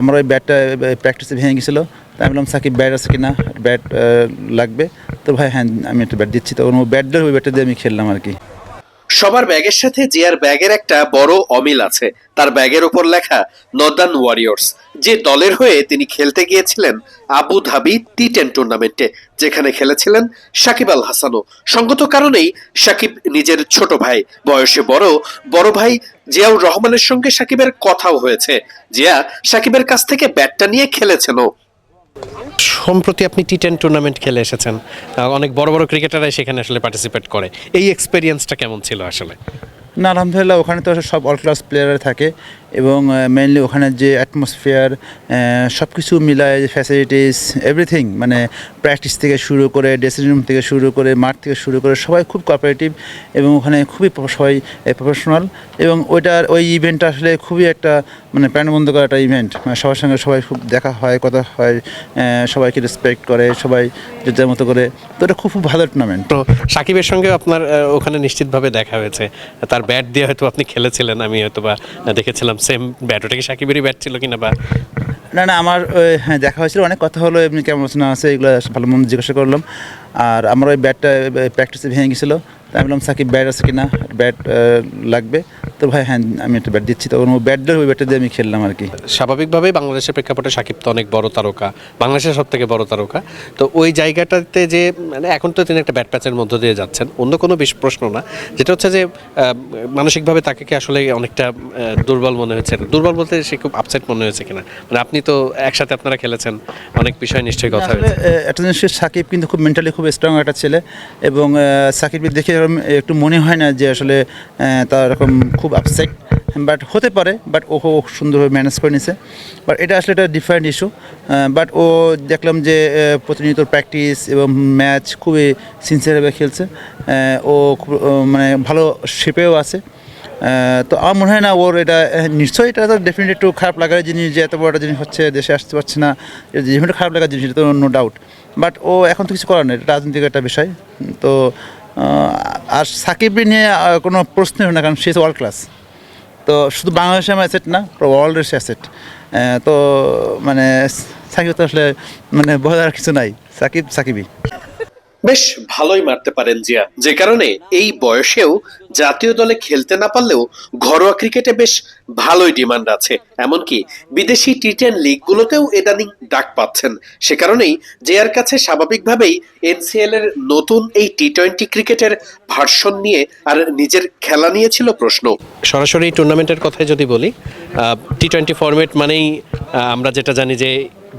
আমার ওই ব্যাটটা প্র্যাকটিসে ভেঙে গেছিল। তাই আমি বললাম, সাকিব, ব্যাট আছে কিনা? ব্যাট লাগবে? তো ভাই হ্যাঁ আমি একটা ব্যাট দিচ্ছি। তখন ও ব্যাট দিয়ে ওই ব্যাটটা দিয়ে আমি খেললাম আর কি। সবার ব্যাগের সাথে জিয়ার ব্যাগের একটা বড় অমিল আছে। তার ব্যাগের উপর লেখা নর্দার্ন ওয়ারিয়র্স যে দলের হয়ে তিনি খেলতে গিয়েছিলেন আবু ধাবি টি টেন টুর্নামেন্টে যেখানে খেলেছিলেন সাকিব আল হাসানও। সঙ্গত কারণেই সাকিব নিজের ছোট ভাই, বয়সে বড় বড় ভাই জিয়াউর রহমানের সঙ্গে সাকিবের কথাও হয়েছে। জিয়া সাকিবের কাছ থেকে ব্যাটটা নিয়ে খেলেছেনও। সম্প্রতি আপনি টি টেন টুর্নামেন্ট খেলে এসেছেন অনেক বড় বড় ক্রিকেটাররাই সেখানে আসলে পার্টিসিপেট করে। এই এক্সপিরিয়েন্সটা কেমন ছিল আসলে? না, আলহামদুলিল্লাহ, ওখানে তো সব অল ক্লাস প্লেয়ার থাকে। এবং মেনলি ওখানে যে অ্যাটমসফিয়ার সব কিছু মিলায় ফ্যাসিলিটিস এভরিথিং মানে প্র্যাকটিস থেকে শুরু করে ড্রেসিং রুম থেকে শুরু করে মাঠ থেকে শুরু করে সবাই খুব কোঅপারেটিভ এবং ওখানে খুবই সবাই প্রফেশনাল এবং ওইটার, ওই ইভেন্টটা আসলে খুবই একটা মানে প্রাণবন্ধ করা একটা ইভেন্ট মানে সবার সঙ্গে সবাই খুব দেখা হয়, কথা হয় সবাইকে রেসপেক্ট করে, সবাই যে মতো করে। তো এটা খুব খুব ভালো টুর্নামেন্ট তো সাকিবের সঙ্গে আপনার ওখানে নিশ্চিতভাবে দেখা হয়েছে। তার ব্যাট দিয়ে হয়তো আপনি খেলেছিলেন, আমি হয়তো বা দেখেছিলাম সেম ব্যাট ওটা কি সাকিবেরই ব্যাট ছিল কিনা বা? না না, আমার হ্যাঁ দেখা হয়েছিল, অনেক কথা হলো, এমনি কেমন আছে না আছে, এগুলো ভালো মন্দ জিজ্ঞাসা করলাম। আর আমার ওই ব্যাটটা প্র্যাকটিসে ভেঙে গেছিল। তাই বললাম, সাকিব ব্যাট আছে কিনা? ব্যাট লাগবে। তো ভাই হ্যাঁ আমি একটা ব্যাট দিচ্ছি। তখন ও ব্যাট দিয়ে ওই ব্যাটটা দিয়ে আমি খেললাম আর কি। স্বাভাবিকভাবেই বাংলাদেশের প্রেক্ষাপটে সাকিব তো অনেক বড় তারকা। বাংলাদেশের সব থেকে বড় তারকা। তো ওই জায়গাটাতে যে মানে এখন তো তিনি একটা ব্যাট প্যাচের মধ্য দিয়ে যাচ্ছেন। অন্য কোনো বেশ প্রশ্ন না। যেটা হচ্ছে যে মানসিকভাবে তাকে কি আসলে অনেকটা দুর্বল মনে হয়েছে দুর্বল বলতে সে খুব আপসেট মনে হয়েছে কিনা? মানে আপনি তো একসাথে আপনারা খেলেছেন অনেক বিষয় নিশ্চয়ই কথা হয়েছে। একটা জিনিস সাকিব কিন্তু খুব মেন্টালি খুব স্ট্রং একটা ছেলে এবং আহ, সাকিবকে দেখে একটু মনে হয় না যে আসলে তার এরকম খুব আপসেট বাট হতে পারে বাট ও খুব সুন্দরভাবে ম্যানেজ করে নিছে। বাট এটা আসলে একটা ডিফারেন্ট ইস্যু বাট ও দেখলাম যে প্রতিনিয়ত প্র্যাকটিস এবং ম্যাচ খুবই সিনসিয়ারভাবে খেলছে। ও খুব মানে ভালো শেপেও আছে। তো আমার মনে হয় না ওর এটা নিশ্চয়ই এটা তো ডেফিনেটলি একটু খারাপ লাগার জিনিস যে, এত বড় একটা জিনিস হচ্ছে, দেশে আসতে পারছে না। এটা খারাপ লাগার জিনিস, এটা তো নো ডাউট বাট ও এখন তো কিছু করার নেই রাজনৈতিক একটা বিষয়। তো আর সাকিব নিয়ে কোনো প্রশ্নই হয় না, কারণ সে ওয়ার্ল্ড ক্লাস তো শুধু বাংলাদেশের অ্যাসেট না ওয়ার্ল্ডের অ্যাসেট তো মানে সাকিব তো আসলে মানে বোঝার কিছু নাই। সাকিব, সাকিবই। বেশ ভালোই মারতে পারেন জিয়া। যে কারণে এই বয়সেও জাতীয় দলে খেলতে না পারলেও ঘরোয়া ক্রিকেটে বেশ ভালোই ডিমান্ড আছে। এমনকি বিদেশি টি টেন লিগগুলোতেও ইদানিং ডাক পাচ্ছেন। সে কারণেই জিয়ার কাছে স্বাভাবিকভাবেই এনসিএল এর নতুন এই টি টোয়েন্টি ক্রিকেটের ভার্সন নিয়ে আর নিজের খেলা নিয়ে ছিল প্রশ্ন। সরাসরি টুর্নামেন্টের কথাই যদি বলি টি টোয়েন্টি ফরম্যাট মানেই আমরা যেটা জানি যে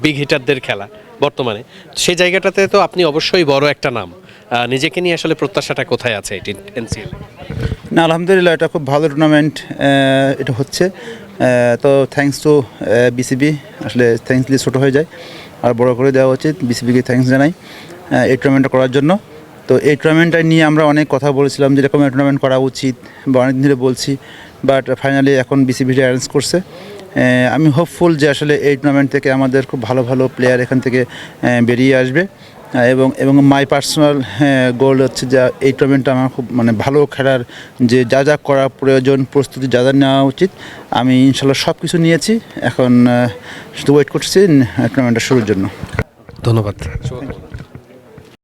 বিগ হিটারদের খেলা। বর্তমানে। সেই জায়গাটাতে তো আপনি অবশ্যই বড় একটা নাম। নিজেকে নিয়ে আসলে প্রত্যাশাটা কোথায় আছে এটি এনসিএল না, আলহামদুলিল্লাহ, এটা খুব ভালো টুর্নামেন্ট এটা হচ্ছে। তো থ্যাঙ্কস টু বিসিবি আসলে থ্যাঙ্কস দিয়ে ছোটো হয়ে যায়। আর বড় করে দেওয়া উচিত বিসিবিকে থ্যাঙ্কস জানাই এই টুর্নামেন্টটা করার জন্য। তো এই টুর্নামেন্টটা নিয়ে আমরা অনেক কথা বলেছিলাম যে এরকম টুর্নামেন্ট করা উচিত, বা অনেকদিন ধরে বলছি বাট ফাইনালি এখন বিসিবিটা অ্যারেঞ্জ করছে। আমি হোপফুল যে আসলে এই টুর্নামেন্ট থেকে আমাদের খুব ভালো ভালো প্লেয়ার এখান থেকে বেরিয়ে আসবে। এবং এবং মাই পার্সোনাল গোল হচ্ছে যে এই টুর্নামেন্টটা আমার খুব মানে ভালো খেলার যে যা যা করা প্রয়োজন প্রস্তুতি যা যা নেওয়া উচিত আমি ইনশাল্লাহ সব কিছু নিয়েছি। এখন শুধু ওয়েট করছি টুর্নামেন্টটা শুরুর জন্য। ধন্যবাদ।